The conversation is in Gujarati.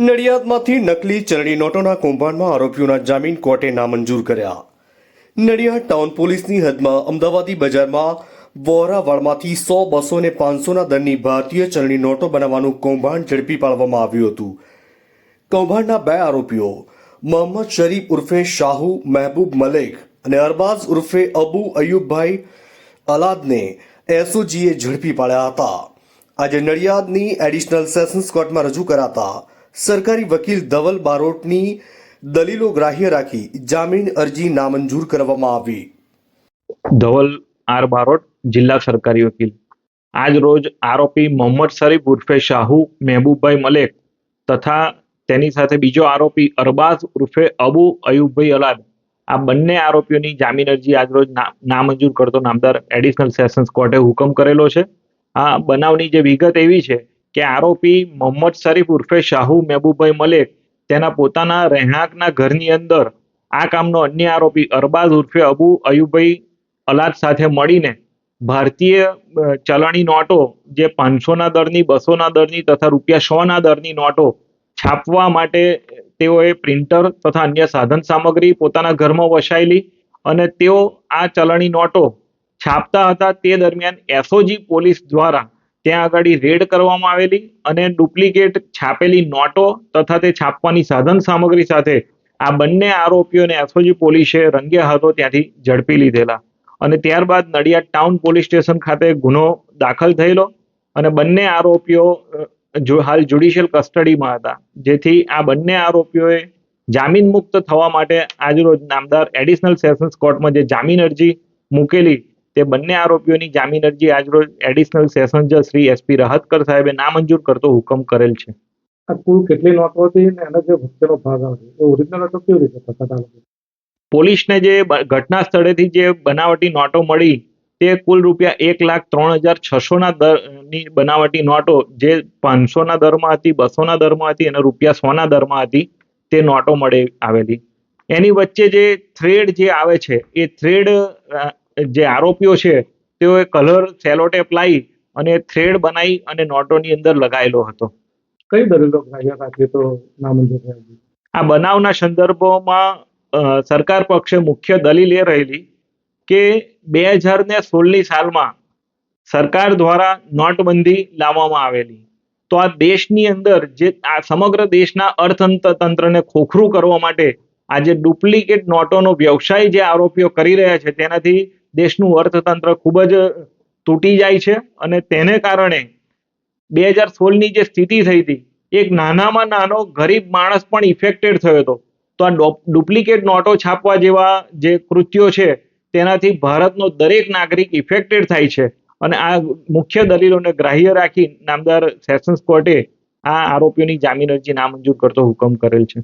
નડિયાદમાંથી નકલી ચલણી નોટોના કૌભાંડમાં આરોપીઓના જામીન કોર્ટે નામંજૂર કર્યા. નડિયાદ ટાઉન પોલીસની હદમાં અમદાવાદી બજારમાં વોરાવાડમાંથી સો બસો ને પાંચસોના દરની ભારતીય ચલણી નોટો બનાવવાનું કૌભાંડ ઝડપી પાડવામાં આવ્યું હતું. કૌભાંડના બે આરોપીઓ, મોહમ્મદ શરીફ ઉર્ફે શાહુ મહેબૂબ મલેક અને અરબાઝ ઉર્ફે અબુ અયુબભાઈ અલાદને એસઓજીએ ઝડપી પાડ્યા હતા. આજે નડિયાદની એડિશનલ સેશન્સ કોર્ટમાં રજૂ કરાતા સરકારી વકીલ ધવલ બારોટની દલીલો ગ્રાહ્ય રાખી જામીન અરજી નામંજૂર કરવામાં આવી. ધવલ આર બારોટ, જિલ્લા સરકારી વકીલ. આજ રોજ આરોપી મોહમ્મદ શરીફ ઉર્ફે શાહુ મહેબૂબભાઈ મલેક તથા તેની સાથે બીજો આરોપી અરબાઝ ઉર્ફે અબુ અયુબભાઈ અલાદ. આ બંને આરોપીઓની જામીન અરજી આજરોજ ના- નામંજૂર કરતો નામદાર એડિશનલ સેશન્સ કોર્ટે હુકમ કરેલો છે. આ બનાવની જે વિગત એવી છે કે આરોપી મોહમ્મદ શરીફ ઉર્ફે શાહુ મહેબુભાઈ મલેક તેના પોતાના રહેણાંકના ઘરની અંદર આ કામનો અન્ય આરોપી અરબાઝ ઉર્ફે અબુ અયુભાઈ અલાદ સાથે મળીને ભારતીય ચલણી નોટો જે પાંચસોના દરની, બસોના દરની તથા રૂપિયા સોના દરની નોટો છાપવા માટે તેઓએ પ્રિન્ટર તથા અન્ય સાધન સામગ્રી પોતાના ઘરમાં વસાયેલી અને તેઓ આ ચલણી નોટો છાપતા હતા તે દરમિયાન એસઓજી પોલીસ દ્વારા ત્યાં આગળ રેડ કરવામાં આવેલી અને ડુપ્લિકેટ છાપેલી નોટો તથા તે છાપવાની સાધન સામગ્રી સાથે આ બંને આરોપીઓને એસઓજી પોલીસે રંગે હાથો ત્યાંથી ઝડપી લીધેલા. અને ત્યારબાદ નડિયાદ ટાઉન પોલીસ સ્ટેશન ખાતે ગુનો દાખલ થયેલો અને બંને આરોપીઓ હાલ જ્યુડિશિયલ કસ્ટડીમાં હતા. જેથી આ બંને આરોપીઓએ જામીન મુક્ત થવા માટે આજરોજ નામદાર એડિશનલ સેશન્સ કોર્ટમાં જે જામીન અરજી મૂકેલી તે બંને આરોપીઓની જામીન અરજી આજરોજ એડિશનલ સેશન જજ શ્રી એસપી રાહતકર સાહેબે નામંજૂર કરતો હુકમ કરેલ છે. આ કુલ કેટલી નોટો હતી અને એનો જે વચ્ચેનો ભાગ આવે એ ઓરિજિનલ હતો કેવી રીતે પોલીસને જે ઘટના સ્થળેથી જે બનાવટી નોટો મળી તે કુલ રૂપિયા એક લાખ ત્રણ હજાર છસોના દરની બનાવટી નોટો જે પાંચસોના દરમાં હતી બસોના દરમાં હતી અને રૂપિયા સોના દરમાં હતી તે નોટો મળે આવેલી. એની વચ્ચે જે થ્રેડ જે આવે છે એ થ્રેડ જે આરોપીઓ છે તેઓએ કલર સેલોટેપ લાવી અને થ્રેડ બનાવી અને નોટોની અંદર લગાવેલો હતો. કઈ દલીલો તો નામંજૂર આ બનાવના સંદર્ભમાં સરકાર પક્ષે મુખ્ય દલીલ એ રહેલી કે બે હજાર ને સોળની સાલમાં સરકાર દ્વારા નોટબંધી લાવવામાં આવેલી. તો આ દેશની અંદર જે આ સમગ્ર દેશના અર્થતંત્રને તંત્રને ખોખરું કરવા માટે આ જે ડુપ્લિકેટ નોટોનો વ્યવસાય જે આરોપીઓ કરી રહ્યા છે તેનાથી દેશનું અર્થતંત્ર ખૂબ જ તૂટી જાય છે અને તેને કારણે બે હજાર સોળની જે સ્થિતિ થઈ હતી, એક નાનામાં નાનો ગરીબ માણસ પણ ઇફેક્ટેડ થયો હતો. તો આ ડુપ્લિકેટ નોટો છાપવા જેવા જે કૃત્યો છે, તેનાથી ભારતનો દરેક નાગરિક ઇફેક્ટેડ થાય છે. અને આ મુખ્ય દલીલોને ગ્રાહ્ય રાખી નામદાર સેશન્સ કોર્ટે આ આરોપીઓની જામીન અરજી નામંજૂર કરતો હુકમ કરેલ છે.